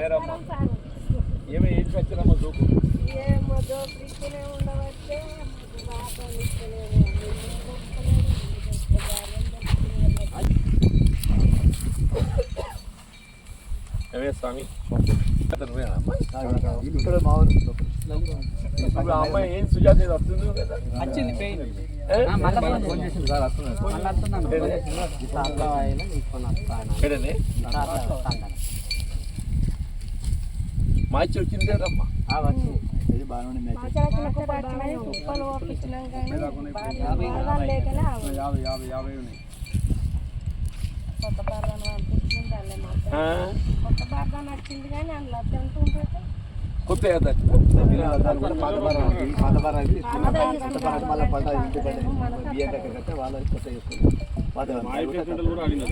మేరమ్మ ఏమో ఏం ఏమో ఉండవచ్చే బాబాలు ఇస్తలేరు ఏమే స్వామి? అతను నువ్వేనమ్మా? ఇక్కడ మా ఊరు. ఇప్పుడు ఆ అమ్మాయి ఏం సుజాత వస్తుంది వచ్చింది పెయిన్. వస్తున్నాను మార్చి వచ్చింది కదమ్మా. యాభై యాభై యాభై ఉన్నాయి. కొత్త బార్దాన్ని పంపించింది అల్లే మాత్రం? కొత్త బార్దాన్ని వచ్చింది కానీ అందులో ఉంటుంది. కొత్త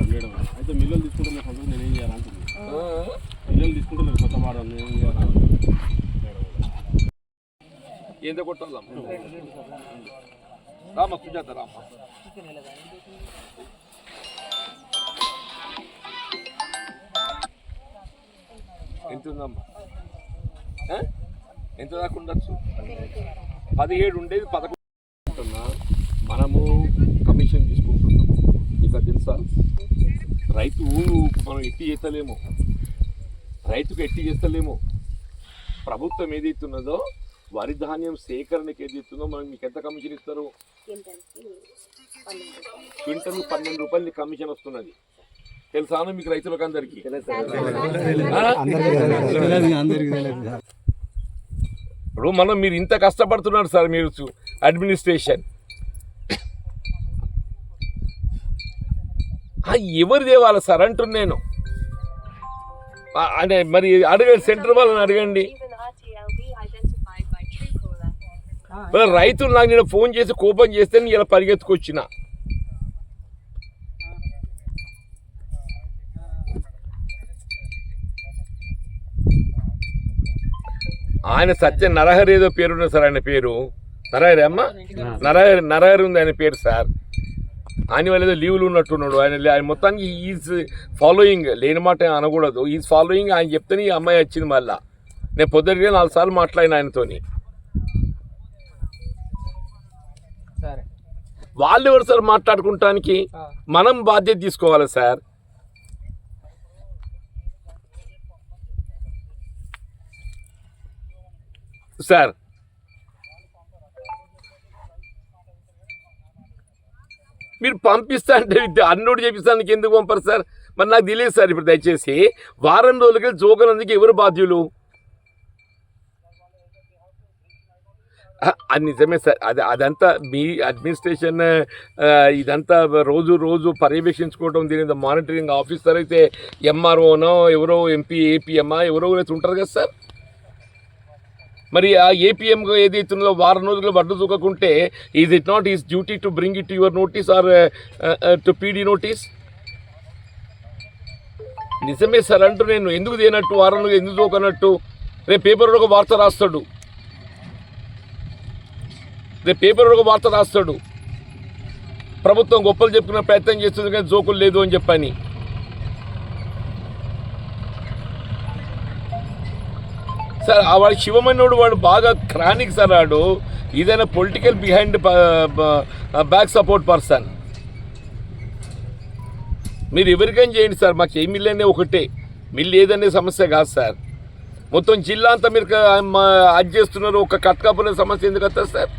మేడం. అయితే మిల్లలు తీసుకుంటే నేను ఏం చేయాలంటుంది మిల్లలు తీసుకుంటున్నారు కొత్త మాట ఏందో ఏం రామ సుజాత రామ ఎంత ఉందమ్మా ఎంత దాకా ఉండొచ్చు? పదిహేడు ఉండేది పదకొండు మనము కమిషన్ తీసుకుంటున్నాం. ఇక తెలుసా? రైతు మనం ఎట్టి చేతలేము రైతుకు ఎట్టి చేస్తలేము. ప్రభుత్వం ఏదైతున్నదో వరి ధాన్యం సేకరణకి ఏదైతుందో మనం మీకు ఎంత కమిషన్ ఇస్తారు? క్వింటల్ పన్నెండు రూపాయలు కమిషన్ వస్తున్నది. తెలుసాను మీకు రైతులకు అందరికీ? ఇప్పుడు మనం మీరు ఇంత కష్టపడుతున్నారు సార్ మీరు చూ- అడ్మినిస్ట్రేషన్ ఎవరు దేవాలి సార్ అంటున్నాను నేను? అంటే మరి అడగండి సెంటర్ వాళ్ళని అడగండి. రైతులు నాకు నేను ఫోన్ చేసి కోపం చేస్తే నేను ఇలా పరిగెత్తుకొచ్చిన. ఆయన సత్య నరహరి ఏదో పేరున్నది సార్ ఆయన పేరు. నరహరి అమ్మ? నరహరి నరహరి ఉంది ఆయన పేరు సార్. ఆయన వాళ్ళు ఏదో లీవ్లు ఉన్నట్టున్నాడు. ఆయన ఆయన మొత్తానికి ఈజ్ ఫాలోయింగ్ లేని మాట అనకూడదు. ఈజ్ ఫాలోయింగ్ ఆయన చెప్తేనే ఈ అమ్మాయి వచ్చింది మళ్ళా. నేను పొద్దుటిగా నాలుగు సార్లు మాట్లాడిన ఆయనతోని. సరే. వాళ్ళు ఎవరు సార్ మాట్లాడుకుంటానికి? మనం బాధ్యత తీసుకోవాలి సార్? సార్ మీరు పంపిస్తా అంటే అన్నోడు చేపిస్తానికి ఎందుకు పంపరు సార్? మరి నాకు తెలియదు సార్ ఇప్పుడు దయచేసి. వారం రోజులకి జోకనందుకు ఎవరు బాధ్యులు? అది నిజమే సార్. అది అదంతా మీ అడ్మినిస్ట్రేషన్ ఇదంతా రోజు రోజు పర్యవేక్షించుకోవడం దీని మానిటరింగ్ ఆఫీసర్ అయితే ఎంఆర్ఓనో ఎవరో ఎంపీ ఏపీఎంఆ ఎవరో అయితే ఉంటారు కదా సార్? మరి ఆ ఏపీఎం ఏదైతుందో వారం రోజులు వడ్డు చూకకుంటే is it not is duty to bring it your notice or to PD notice నిజమే సార్ అంటూ నేను ఎందుకు తినట్టు వారం రోజులు ఎందుకు చూకనట్టు రేపు పేపర్లో ఒక వార్త రాస్తాడు. రేపు పేపర్ ఒక వార్త రాస్తాడు. ప్రభుత్వం గొప్పలు చెప్పుకునే ప్రయత్నం చేస్తుంది కానీ జోకులు లేదు అని చెప్పని. సార్ ఆ వాడు శివమన్నోడు వాడు బాగా క్రానిక్ సార్ వాడు ఏదైనా political behind back support person మీరు ఎవరికైనా చేయండి సార్ మాకు ఏ మిల్లు అనే ఒకటే. మిల్లు ఏదనే సమస్య కాదు సార్. మొత్తం జిల్లా అంతా మీరు అది చేస్తున్నారు ఒక కట్కాపులే సమస్య ఎందుకు వస్తారు సార్?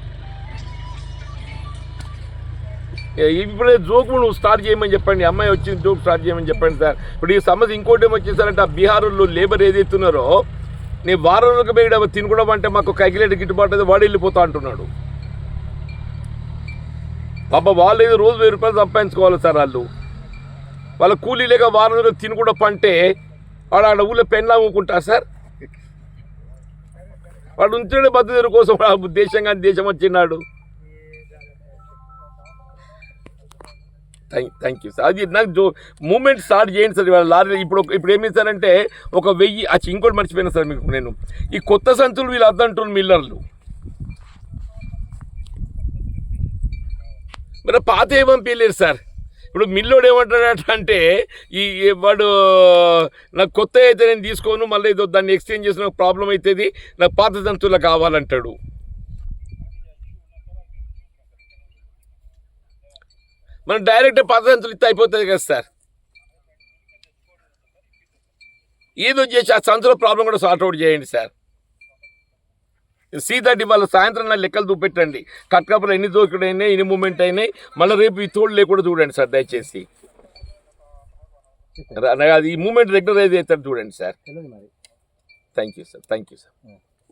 ఇప్పుడే జోకు నువ్వు స్టార్ట్ చేయమని చెప్పండి అమ్మాయి వచ్చింది జోక్ స్టార్ట్ చేయమని చెప్పండి సార్. ఇప్పుడు ఈ సమస్య ఇంకోటి ఏమొచ్చేసారంటే ఆ బీహార్లో లేబర్ ఏదైతున్నారో నీ వారం రోజులకు వేయడం తినకూడదు అంటే మాకు కగిలేటి గిట్టుబాటు అయితే వాడు వెళ్ళిపోతా అంటున్నాడు. పాప వాళ్ళు ఏదో రోజు వెయ్యి రూపాయలు సంపాదించుకోవాలి సార్ వాళ్ళు. వాళ్ళ కూలీ లేక వారం రోజులు తినకూడదు పంటే వాడు ఆడ ఊళ్ళో పెన్లా అమ్ముకుంటారు సార్? వాడు ఉంచడే బతుకు కోసం దేశంగా దేశం దేశం వచ్చినాడు. థ్యాంక్ థ్యాంక్ యూ సార్ అది నాకు జో మూమెంట్ స్టార్ట్ చేయండి సార్ ఇవాళ లారీ ఇప్పుడు ఇప్పుడు ఏమి సారంటే ఒక వెయ్యి అచ్చి ఇంకోటి మర్చిపోయినా సార్ మీకు నేను. ఈ కొత్త సంచులు వీళ్ళు అద్దంటున్న మిల్లర్లు. మరి పాత ఏ పంపించలేరు సార్? ఇప్పుడు మిల్లోడు ఏమంటాడట అంటే ఈ వాడు నాకు కొత్త అయితే నేను తీసుకోను మళ్ళీ దాన్ని ఎక్స్చేంజ్ చేసిన ప్రాబ్లం అవుతుంది నాకు పాత తంతువులు కావాలంటాడు. మనం డైరెక్ట్ పాత తంతులు ఇస్తే అయిపోతుంది కదా సార్. ఏదో చేసి ఆ సంచుల ప్రాబ్లం కూడా సార్ట్ అవుట్ చేయండి సార్. సీతటి వాళ్ళ సాయంత్రం నా లెక్కలు చూపెట్టండి. కట్కాపులు ఎన్ని దోకుడు అయినాయి ఎన్ని మూమెంట్ అయినాయి మళ్ళీ రేపు ఈ తోడు లేకుండా చూడండి సార్ దయచేసి. అది ఈ మూమెంట్ రెగ్యులర్ అయితే చూడండి sir. Thank you sir thank you sir